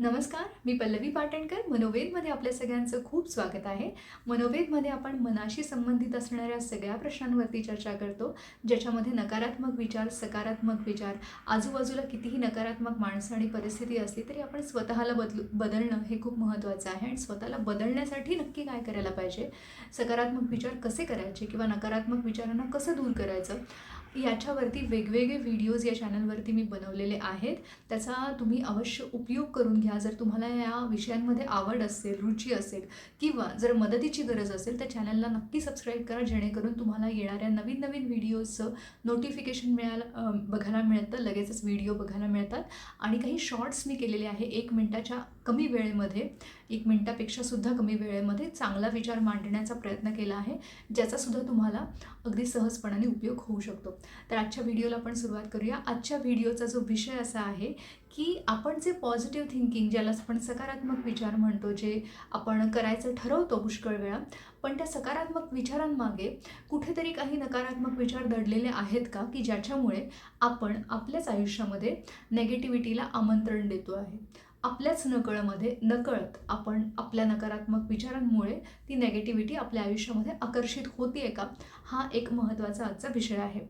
नमस्कार मी पल्लवी पाटणकर. मनोवेदमध्ये आपल्या सगळ्यांचं खूप स्वागत आहे. मनोवेदमध्ये आपण मनाशी संबंधित असणाऱ्या सगळ्या प्रश्नांवरती चर्चा करतो ज्याच्यामध्ये नकारात्मक विचार सकारात्मक विचार आजूबाजूला कितीही नकारात्मक माणसं आणि परिस्थिती असली तरी आपण स्वतःला बदलू बदलणं हे खूप महत्त्वाचं आहे आणि स्वतःला बदलण्यासाठी नक्की काय करायला पाहिजे? सकारात्मक विचार कसे करायचे किंवा नकारात्मक विचारांना कसं दूर करायचं? याच्यावरती वेगवेगळे व्हिडिओज या चॅनलवरती मी बनवलेले आहेत. त्याचा तुम्ही अवश्य उपयोग करून घ्या. जर तुम्हाला या विषयांमध्ये आवड असेल रुची असेल किंवा जर मदतीची गरज असेल तर चॅनलला नक्की सबस्क्राईब करा जेणेकरून तुम्हाला येणाऱ्या नवीन नवीन व्हिडिओजचं नोटिफिकेशन मिळायला बघायला मिळतं. लगेचच व्हिडिओ बघायला मिळतात. आणि काही शॉर्ट्स मी केलेले आहे एक मिनटाच्या कमी वेळेमध्ये. एक मिनटापेक्षा सुद्धा कमी वेळेमध्ये चांगला विचार मांडण्याचा प्रयत्न केला आहे ज्याचा सुद्धा तुम्हाला अगदी सहजपणाने उपयोग होऊ शकतो. तर आजच्या व्हिडिओला आपण सुरुवात करूया. आजच्या व्हिडिओचा जो विषय असा आहे की आपण जे पॉझिटिव्ह थिंकिंग ज्याला आपण सकारात्मक विचार म्हणतो जे आपण करायचं ठरवतो पुष्कळ वेळा पण त्या सकारात्मक विचारांमागे कुठेतरी काही नकारात्मक विचार दडलेले आहेत का? की ज्याच्यामुळे आपण आपल्याच आयुष्यामध्ये नेगेटिव्हिटीला आमंत्रण देतो आहे. आपल्याच नकळमध्ये नकळत आपण आपल्या नकारात्मक विचारांमुळे ती नेगेटिव्हिटी आपल्या आयुष्यामध्ये आकर्षित होते का? हा एक महत्त्वाचा आजचा विषय आहे.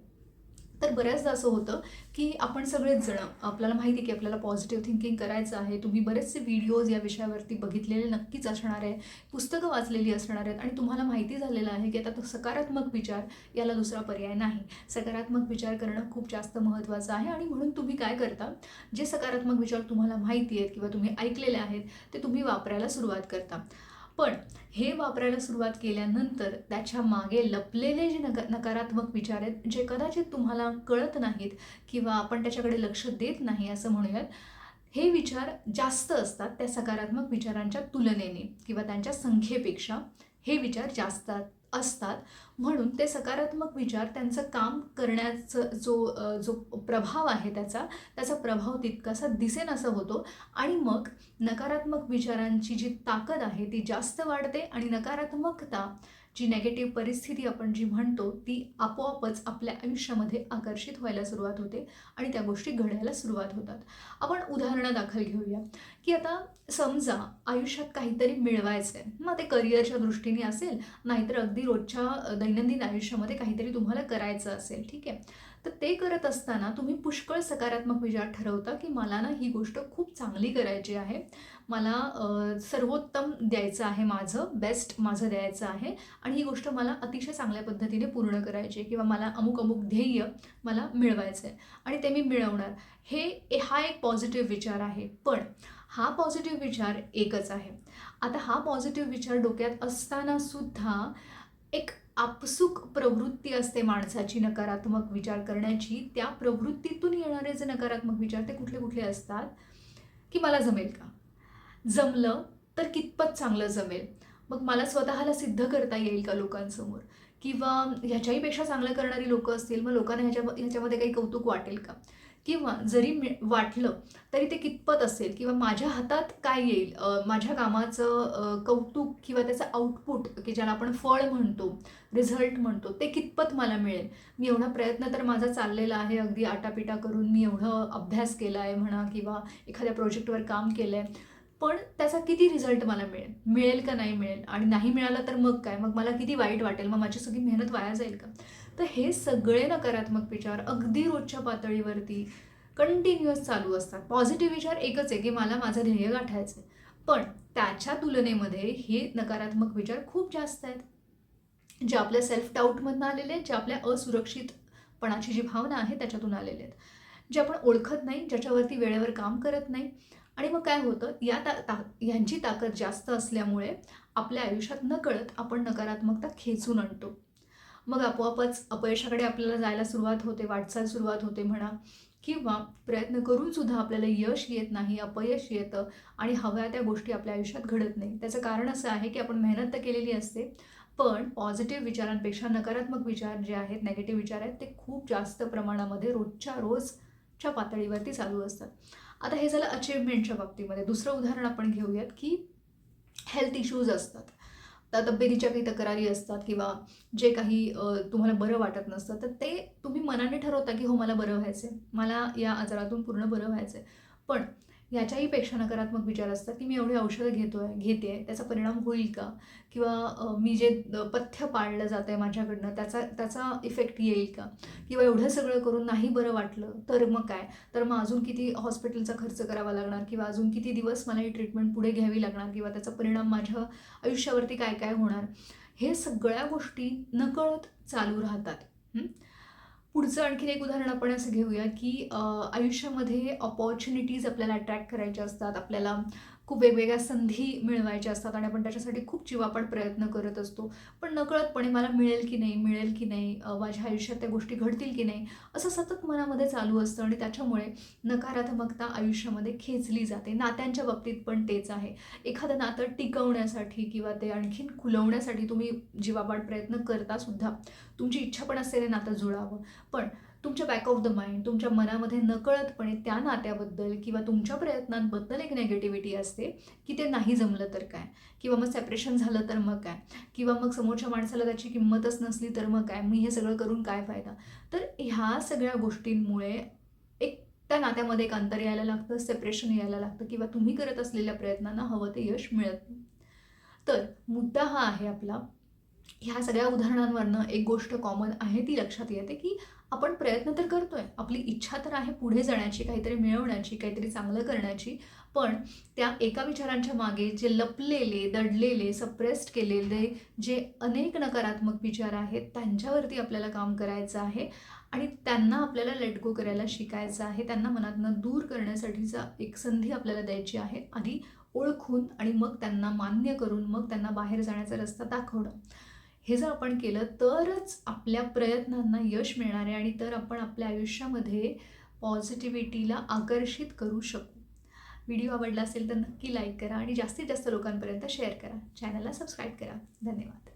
तर बऱ्याचदा असं होतं की आपण सगळेच जण आपल्याला माहिती आहे की आपल्याला पॉझिटिव्ह थिंकिंग करायचं आहे. तुम्ही बरेचसे व्हिडिओज या विषयावरती बघितलेले नक्कीच असणार आहे. पुस्तकं वाचलेली असणार आहेत आणि तुम्हाला माहिती झालेलं आहे की आता तो सकारात्मक विचार याला दुसरा पर्याय नाही. सकारात्मक विचार करणं खूप जास्त महत्त्वाचं आहे आणि म्हणून तुम्ही काय करता? जे सकारात्मक विचार तुम्हाला माहिती आहेत किंवा तुम्ही ऐकलेले आहेत ते तुम्ही वापरायला सुरुवात करता. पण हे वापरायला सुरुवात केल्यानंतर त्याच्यामागे लपलेले जे नक नकारात्मक विचार आहेत जे कदाचित तुम्हाला कळत नाहीत किंवा आपण त्याच्याकडे लक्ष देत नाही असं म्हणूयात हे विचार जास्त असतात त्या सकारात्मक विचारांच्या तुलनेने किंवा त्यांच्या संख्येपेक्षा हे विचार जास्त असतात. म्हणून ते सकारात्मक विचार त्यांचं काम करण्याचं जो जो प्रभाव आहे त्याचा त्याचा प्रभाव तितकासा दिसेन असं होतो. आणि मग नकारात्मक विचारांची जी ताकद आहे ती जास्त वाढते आणि नकारात्मकता जी नेगेटिव्ह परिस्थिती आपण जी म्हणतो ती आपोआपच आपल्या आयुष्यामध्ये आकर्षित व्हायला सुरुवात होते आणि त्या गोष्टी घडायला सुरुवात होतात. आपण उदाहरणादाखल घेऊया. की आता समजा आयुष्यात काहीतरी मिळवायचं आहे मग ते करिअरच्या दृष्टीने असेल नाहीतर अगदी रोजच्या दैनंदिन आयुष्यामध्ये काहीतरी तुम्हाला करायचं असेल ठीक आहे. तर ते करत असताना तुम्ही पुष्कळ सकारात्मक विचार ठरवता की मला ना ही गोष्ट खूप चांगली करायची आहे. मला सर्वोत्तम द्यायचं आहे माझं बेस्ट माझं द्यायचं आहे आणि ही गोष्ट मला अतिशय चांगल्या पद्धतीने पूर्ण करायची आहे किंवा मला अमुक अमुक ध्येय मला मिळवायचं आहे आणि ते मी मिळवणार. हे हा एक पॉझिटिव्ह विचार आहे. पण हा पॉझिटिव्ह विचार एकच आहे. आता हा पॉझिटिव्ह विचार डोक्यात असताना सुद्धा एक आपसूक प्रवृत्ती असते माणसाची नकारात्मक विचार करण्याची. त्या प्रवृत्तीतून येणारे जे नकारात्मक विचार ते कुठले कुठले असतात? की मला जमेल का? जमलं तर कितपत चांगलं जमेल? मग मला स्वतःला सिद्ध करता येईल का लोकांसमोर? किंवा ह्याच्याहीपेक्षा चांगलं करणारी लोकं असतील मग लोकांना ह्याच्या ह्याच्यामध्ये काही कौतुक वाटेल का? किंवा जरी मि वाटलं तरी ते कितपत असेल किंवा माझ्या हातात काय येईल माझ्या कामाचं कौतुक किंवा त्याचं आउटपुट की ज्याला आपण फळ म्हणतो रिझल्ट म्हणतो ते कितपत मला मिळेल? मी एवढा प्रयत्न तर माझा चाललेला आहे. अगदी आटापिटा करून मी एवढं अभ्यास केला आहे म्हणा किंवा एखाद्या प्रोजेक्टवर काम केलं आहे पण त्याचा किती रिझल्ट मला मिळेल? मिळेल का नाही मिळेल? आणि नाही मिळाला तर मग काय? मग मला किती वाईट वाटेल? मग माझी सगळी मेहनत वाया जाईल का? तर हे सगळे नकारात्मक विचार अगदी रोजच्या पातळीवरती कंटिन्युअस चालू असतात. पॉझिटिव्ह विचार एकच आहे की मला माझं ध्येय गाठायचं आहे पण त्याच्या तुलनेमध्ये हे नकारात्मक विचार खूप जास्त आहेत. जे आपल्या सेल्फ डाऊटमधनं आलेले आहेत जे आपल्या असुरक्षितपणाची जी भावना आहे त्याच्यातून आलेले आहेत. जे आपण ओळखत नाही ज्याच्यावरती वेळेवर काम करत नाही आणि मग काय होतं? या ता ता ह्यांची ताकद जास्त असल्यामुळे आपल्या आयुष्यात न कळत आपण नकारात्मकता खेचून आणतो. मग आपोआपच अपयशाकडे आपल्याला जायला सुरुवात होते वाटचाल सुरुवात होते म्हणा किंवा प्रयत्न करूनसुद्धा आपल्याला यश येत नाही अपयश येतं आणि हव्या त्या गोष्टी आपल्या आयुष्यात घडत नाही. त्याचं कारण असं आहे की आपण मेहनत तर केलेली असते पण पॉझिटिव्ह विचारांपेक्षा नकारात्मक विचार जे आहेत नेगेटिव्ह विचार आहेत ते खूप जास्त प्रमाणामध्ये रोजच्या रोजच्या पातळीवरती चालू असतात. आता हे झालं अचिव्हमेंटच्या बाबतीमध्ये. दुसरं उदाहरण आपण घेऊयात की हेल्थ इश्यूज असतात. तर तब्येतीच्या काही तक्रारी असतात किंवा जे काही तुम्हाला बरं वाटत नसतं तर ते तुम्ही मनाने ठरवता की हो मला बरं व्हायचं आहे मला या आजारातून पूर्ण बरं व्हायचं आहे पण याच्याही पेक्षा नकारात्मक विचार असतात की मी एवढी औषधं घेतो आहे घेते आहे त्याचा परिणाम होईल का? किंवा मी जे पथ्य पाळलं जात आहे माझ्याकडनं त्याचा त्याचा इफेक्ट येईल का? किंवा एवढं सगळं करून नाही बरं वाटलं तर मग काय? तर मग अजून किती हॉस्पिटलचा खर्च करावा लागणार? किंवा अजून किती दिवस मला ही ट्रीटमेंट पुढे घ्यावी लागणार? किंवा त्याचा परिणाम माझ्या आयुष्यावरती काय काय होणार? हे सगळ्या गोष्टी नकळत चालू राहतात. हं? पुढचं आणखीन एक उदाहरण आपण असं घेऊया की आयुष्यामध्ये ऑपॉर्च्युनिटीज आपल्याला अट्रॅक्ट करायच्या असतात. आपल्याला खूप वेगवेगळ्या संधी मिळवायच्या असतात आणि आपण त्याच्यासाठी खूप जीवापाड प्रयत्न करत असतो. पण नकळतपणे मला मिळेल की नाही मिळेल की नाही माझ्या आयुष्यात त्या गोष्टी घडतील की नाही असं सतत मनामध्ये चालू असतं आणि त्याच्यामुळे नकारात्मकता आयुष्यामध्ये खेचली जाते. नात्यांच्या बाबतीत पण तेच आहे. एखादं नातं टिकवण्यासाठी किंवा ते आणखीन खुलवण्यासाठी तुम्ही जीवापाड प्रयत्न करता सुद्धा. तुमची इच्छा पण असते ते नातं जुळावं. पण तुमच्या बॅक ऑफ द माइंड तुमच्या मनामध्ये नकळतपणे त्या नात्याबद्दल किंवा तुमच्या प्रयत्नांबद्दल एक नेगेटिव्हिटी असते की ते नाही जमलं तर काय? किंवा मग सेपरेशन झालं तर मग काय? किंवा मग समोरच्या माणसाला त्याची किंमतच नसली तर मग काय? मी हे सगळं करून काय फायदा? तर ह्या सगळ्या गोष्टींमुळे एक त्या नात्यामध्ये एक अंतर यायला लागतं सेपरेशन यायला लागतं किंवा तुम्ही करत असलेल्या प्रयत्नांना हवं ते यश मिळत नाही. तर मुद्दा हा आहे आपला. ह्या सगळ्या उदाहरणांवरनं एक गोष्ट कॉमन आहे ती लक्षात येते की आपण प्रयत्न तर करतोय. आपली इच्छा तर आहे पुढे जाण्याची काहीतरी मिळवण्याची काहीतरी चांगलं करण्याची. पण त्या एका विचारांच्या मागे जे लपलेले दडलेले सप्रेस्ड केलेले जे अनेक नकारात्मक विचार आहेत त्यांच्यावरती आपल्याला काम करायचं आहे. आणि त्यांना आपल्याला लेट गो करायला शिकायचं आहे. त्यांना मनातनं दूर करण्यासाठीचा एक संधी आपल्याला द्यायची आहे. आधी ओळखून आणि मग त्यांना मान्य करून मग त्यांना बाहेर जाण्याचा रस्ता दाखवणं. हे जर आपण केलं तरच आपल्या प्रयत्नांना यश मिळणार आहे आणि तर आपण आपल्या आयुष्यामध्ये पॉझिटिव्हिटीला आकर्षित करू शकू. व्हिडिओ आवडला असेल तर नक्की लाईक करा आणि जास्तीत जास्त लोकांपर्यंत शेअर करा. चॅनलला सबस्क्राईब करा. धन्यवाद.